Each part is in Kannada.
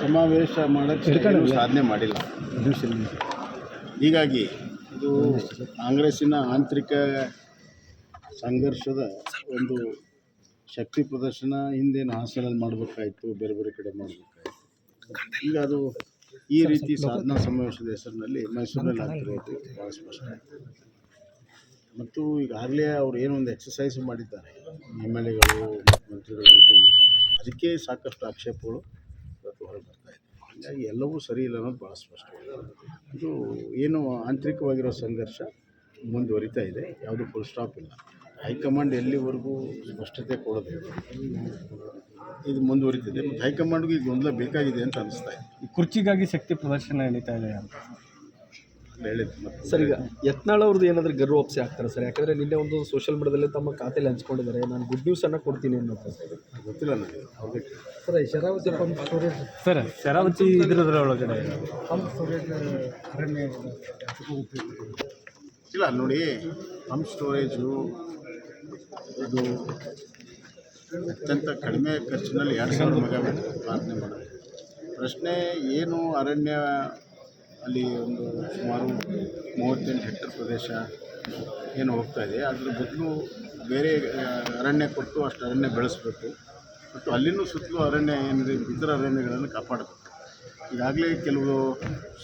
ಸಮಾವೇಶ ಮಾಡೋಕ್ಕೆ ಸಾಧನೆ ಮಾಡಿಲ್ಲ. ಹೀಗಾಗಿ ಇದು ಕಾಂಗ್ರೆಸ್ಸಿನ ಆಂತರಿಕ ಸಂಘರ್ಷದ ಒಂದು ಶಕ್ತಿ ಪ್ರದರ್ಶನ ಹಿಂದೇನು ಹಾಸನಲ್ಲಿ ಮಾಡಬೇಕಾಯ್ತು ಬೇರೆ ಬೇರೆ ಕಡೆ ಮಾಡಬೇಕಾಯ್ತು. ಈಗ ಅದು ಈ ರೀತಿ ಸಾಧನಾ ಸಮಾವೇಶದ ಹೆಸರಿನಲ್ಲಿ ಮೈಸೂರಿನಲ್ಲಿ ಆಗ್ತಿರೋದು ಭಾಳ ಸ್ಪಷ್ಟ ಮತ್ತು ಈಗಾಗಲೇ ಅವ್ರು ಏನೋ ಒಂದು ಎಕ್ಸಸೈಸ್ ಮಾಡಿದ್ದಾರೆ. ಎಂ ಎಲ್ ಎಗಳು ಮಂತ್ರಿಗಳು meeting ಮಾಡಿ. ಅದಕ್ಕೆ ಸಾಕಷ್ಟು ಆಕ್ಷೇಪಗಳು ಇವತ್ತು ಹೊರಗೆ ಬರ್ತಾ ಇದೆ. ಹಾಗಾಗಿ ಎಲ್ಲವೂ ಸರಿ ಇಲ್ಲ ಅನ್ನೋದು ಭಾಳ ಸ್ಪಷ್ಟ. ಇದು ಏನು ಆಂತರಿಕವಾಗಿರೋ ಸಂಘರ್ಷ ಮುಂದುವರಿತಾ ಇದೆ. ಯಾವುದು ಫುಲ್ ಸ್ಟಾಪ್ ಇಲ್ಲ. ಹೈಕಮಾಂಡ್ ಎಲ್ಲಿವರೆಗೂ ಸ್ಪಷ್ಟತೆ ಕೊಡೋದಿಲ್ಲ ಇದು ಮುಂದುವರಿತಿದೆ. ಮತ್ತು ಹೈಕಮಾಂಡ್ಗೂ ಈಗ ಗೊಂದಲ ಬೇಕಾಗಿದೆ ಅಂತ ಅನಿಸ್ತಾ ಇದೆ. ಈ ಕುರ್ಚಿಗಾಗಿ ಶಕ್ತಿ ಪ್ರದರ್ಶನ ನಡೀತಾ ಇದೆ ಅಂತ. ಹೇಳಿದ್ದು ಮತ್ತೆ ಸರ್ ಈಗ ಯತ್ನಾಳ್ ಅವ್ರದ್ದು ಏನಾದರೂ ಗರ್ವಾಪ್ಸಿ ಆಗ್ತಾರೆ ಸರ್? ಯಾಕಂದರೆ ನಿನ್ನೆ ಒಂದು ಸೋಷಿಯಲ್ ಮೀಡಿಯಾದಲ್ಲಿ ತಮ್ಮ ಖಾತೆಯಲ್ಲಿ ಹಂಚ್ಕೊಂಡಿದ್ದಾರೆ. ನಾನು ಗುಡ್ ನ್ಯೂಸ್ ಅನ್ನ ಕೊಡ್ತೀನಿ ಅನ್ನೋದು. ಗೊತ್ತಿಲ್ಲ ನನಗೆ. ಅವ್ರಿಗೆ sir Sharavathi pump storage sir Sharavathi ಇದ್ರದ್ರ ಒಳಗಡೆ ಪಂಪ್ ಸ್ಟೋರೇಜ್ ಅರಣ್ಯ ಇಲ್ಲ ನೋಡಿ ಪಂಪ್ ಸ್ಟೋರೇಜು ಇದು ಅತ್ಯಂತ ಕಡಿಮೆ ಖರ್ಚಿನಲ್ಲಿ ಎರಡು ಸಾವಿರ ಮೆಗಾವ್ಯಾಟ್ ಪ್ರಾರ್ಥನೆ ಮಾಡೋದು. ಪ್ರಶ್ನೆ ಏನು ಅರಣ್ಯ ಅಲ್ಲಿ ಒಂದು ಸುಮಾರು ಮೂವತ್ತೆಂಟು ಹೆಕ್ಟರ್ ಪ್ರದೇಶ ಏನು ಹೋಗ್ತಾ ಇದೆ ಅದ್ರ ಬದಲು ಬೇರೆ ಅರಣ್ಯ ಕೊಟ್ಟು ಅಷ್ಟು ಅರಣ್ಯ ಬೆಳೆಸ್ಬೇಕು ಮತ್ತು ಅಲ್ಲಿನೂ ಸುತ್ತಲೂ ಅರಣ್ಯ ಏನಿದೆ ಇತರ ಅರಣ್ಯಗಳನ್ನು ಕಾಪಾಡಬೇಕು ಈಗಾಗಲೇ ಕೆಲವು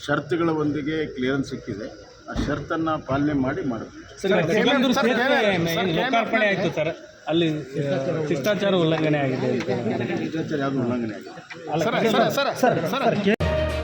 ಷರತ್ತುಗಳ ಒಂದಿಗೆ ಕ್ಲಿಯರೆನ್ಸ್ ಸಿಕ್ಕಿದೆ ಆ ಷರತ್ತನ್ನು ಪಾಲನೆ ಮಾಡಿ ಮಾಡಬೇಕು ಆಯಿತು ಸರ್ ಅಲ್ಲಿ ಶಿಷ್ಟಾಚಾರ ಉಲ್ಲಂಘನೆ ಆಗಿದೆ. ಶಿಷ್ಟಾಚಾರ ಯಾವುದು ಉಲ್ಲಂಘನೆ ಆಗಿದೆ